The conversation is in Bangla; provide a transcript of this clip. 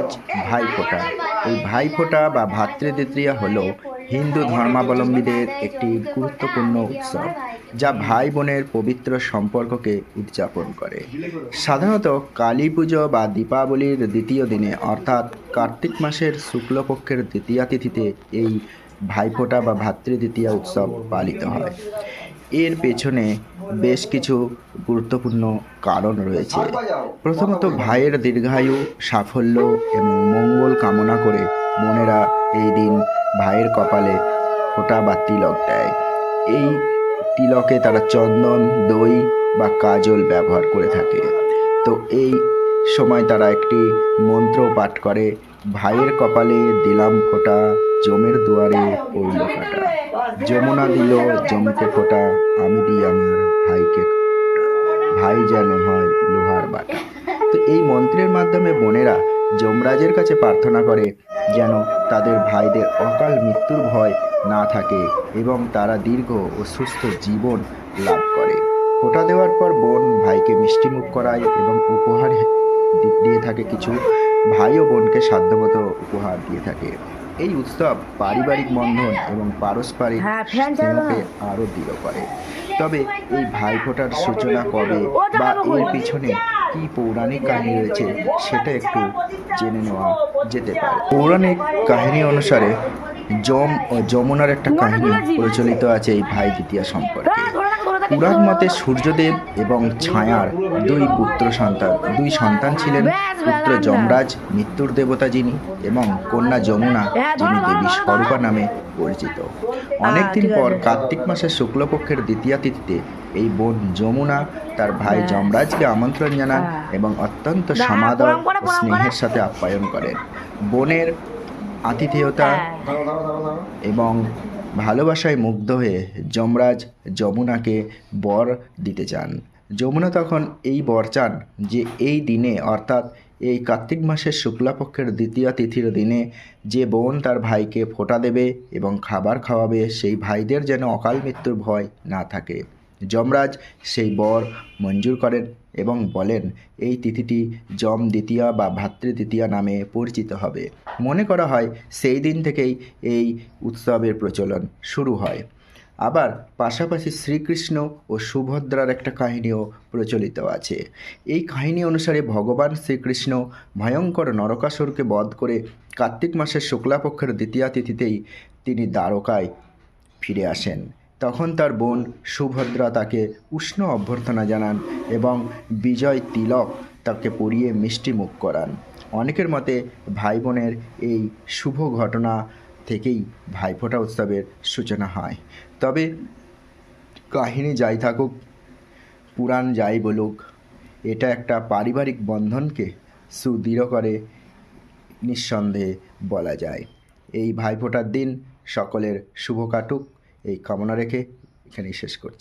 আজ ভাইফোঁটা। এই ভাইফোঁটা বা ভাতৃদ্বিতীয়া হল হিন্দু ধর্মাবলম্বীদের একটি গুরুত্বপূর্ণ উৎসব যা ভাই বোনের পবিত্র সম্পর্ককে উদযাপন করে। সাধারণত কালী পুজো বা দীপাবলির দ্বিতীয় দিনে, অর্থাৎ কার্তিক মাসের শুক্লপক্ষের দ্বিতীয়া তিথিতে এই ভাইফোঁটা বা ভাতৃদ্বিতীয়া উৎসব পালিত হয়। এর পেছনে বেশ কিছু গুরুত্বপূর্ণ কারণ রয়েছে। প্রথমত, ভাইয়ের দীর্ঘায়ু সাফল্য এবং মঙ্গল কামনা করে বোনেরা এই দিন ভাইয়ের কপালে ফোঁটা বা তিলক দেয়। এই তিলকে তারা চন্দন, দই বা কাজল ব্যবহার করে থাকে। তো এই সময় তারা একটি মন্ত্র পাঠ করে, ভাইয়ের কপালে দিলাম ফোঁটা, জমের দুয়ারে পড়ল কাটা। যমুনা দিল জমকে ফোঁটা, আমি দিই আমার ভাইকে ভাই যেন হয় লোহার বাটা। তো এই মন্ত্রের মাধ্যমে বোনেরা যমরাজের কাছে প্রার্থনা করে যেন তাদের ভাইদের অকাল মৃত্যুর ভয় না থাকে এবং তারা দীর্ঘ ও সুস্থ জীবন লাভ করে। ফোঁটা দেওয়ার পর বোন ভাইকে মিষ্টিমুখ করায় এবং উপহার দিয়ে থাকে কিছু। ভাই ও বোনকে সাধ্যমতো উপহার দিয়ে থাকে। এই উৎসব পারিবারিক বন্ধন এবং পারস্পরিক হ্যাঁ, স্নেহকে আরও দৃঢ় করে তবে এই ভাইফোঁটার সূচনা কবে বা এর পিছনে কি পৌরাণিক কাহিনী রয়েছে সেটা একটু জেনে নেওয়া যেতে পারে পৌরাণিক কাহিনী অনুসারে যম ও যমুনার একটা কাহিনী প্রচলিত আছে এই ভাই দ্বিতীয়া সম্পর্কে। পুরাণ মতে সূর্যদেব এবং ছায়ার দুই পুত্র সন্তান দুই সন্তান ছিলেন পুত্র যমরাজ মৃত্যুর দেবতা যিনি এবং কন্যা যমুনা যিনি দেবী স্বরূপা নামে পরিচিত। অনেকদিন পর কার্তিক মাসের শুক্লপক্ষের দ্বিতীয়া তিথিতে এই বোন যমুনা তার ভাই যমরাজকে আমন্ত্রণ জানান এবং অত্যন্ত সমাদর স্নেহের সাথে আপ্যায়ন করেন। বোনের আতিথেয়তা এবং ভালোবাসায় মুগ্ধ হয়ে যমরাজ যমুনাকে বর দিতে চান। যমুনা তখন এই বর চান যে এই দিনে অর্থাৎ এই কার্তিক মাসের শুক্লাপক্ষের দ্বিতীয় তিথির দিনে যে বোন তার ভাইকে ফোঁটা দেবে এবং খাবার খাওয়াবে সেই ভাইদের যেন অকাল মৃত্যুর ভয় না থাকে। যমরাজ সেই বর মঞ্জুর করেন এবং বলেন, এই তিথিটি যম দ্বিতীয়া বা ভাতৃ দ্বিতীয়া নামে পরিচিত হবে। মনে করা হয় সেই দিন থেকেই এই উৎসবের প্রচলন শুরু হয়। আবার পাশাপাশি শ্রীকৃষ্ণ ও সুভদ্রার একটা কাহিনীও প্রচলিত আছে। এই কাহিনী অনুসারে ভগবান শ্রীকৃষ্ণ ভয়ঙ্কর নরকাসুরকে বধ করে কার্তিক মাসের শুক্লাপক্ষের দ্বিতীয়া তিথিতেই তিনি দ্বারকায় ফিরে আসেন। তখন তার বোন সুভদ্রা তাকে উষ্ণ অভ্যর্থনা জানান এবং বিজয় তিলক তাকে পরিয়ে মিষ্টি মুখ করান। অনেকের মতে ভাই বোনের এই শুভ ঘটনা থেকেই ভাইফোঁটা উৎসবের সূচনা হয়। তবে কাহিনী যাই থাকুক, পুরাণ যাই বলুক, এটা একটা পারিবারিক বন্ধনকে সুদৃঢ় করে নিঃসন্দেহে বলা যায়। এই ভাইফোঁটার দিন সকলের শুভ কাটুক। এই কামনা রেখে এখানেই শেষ করছি।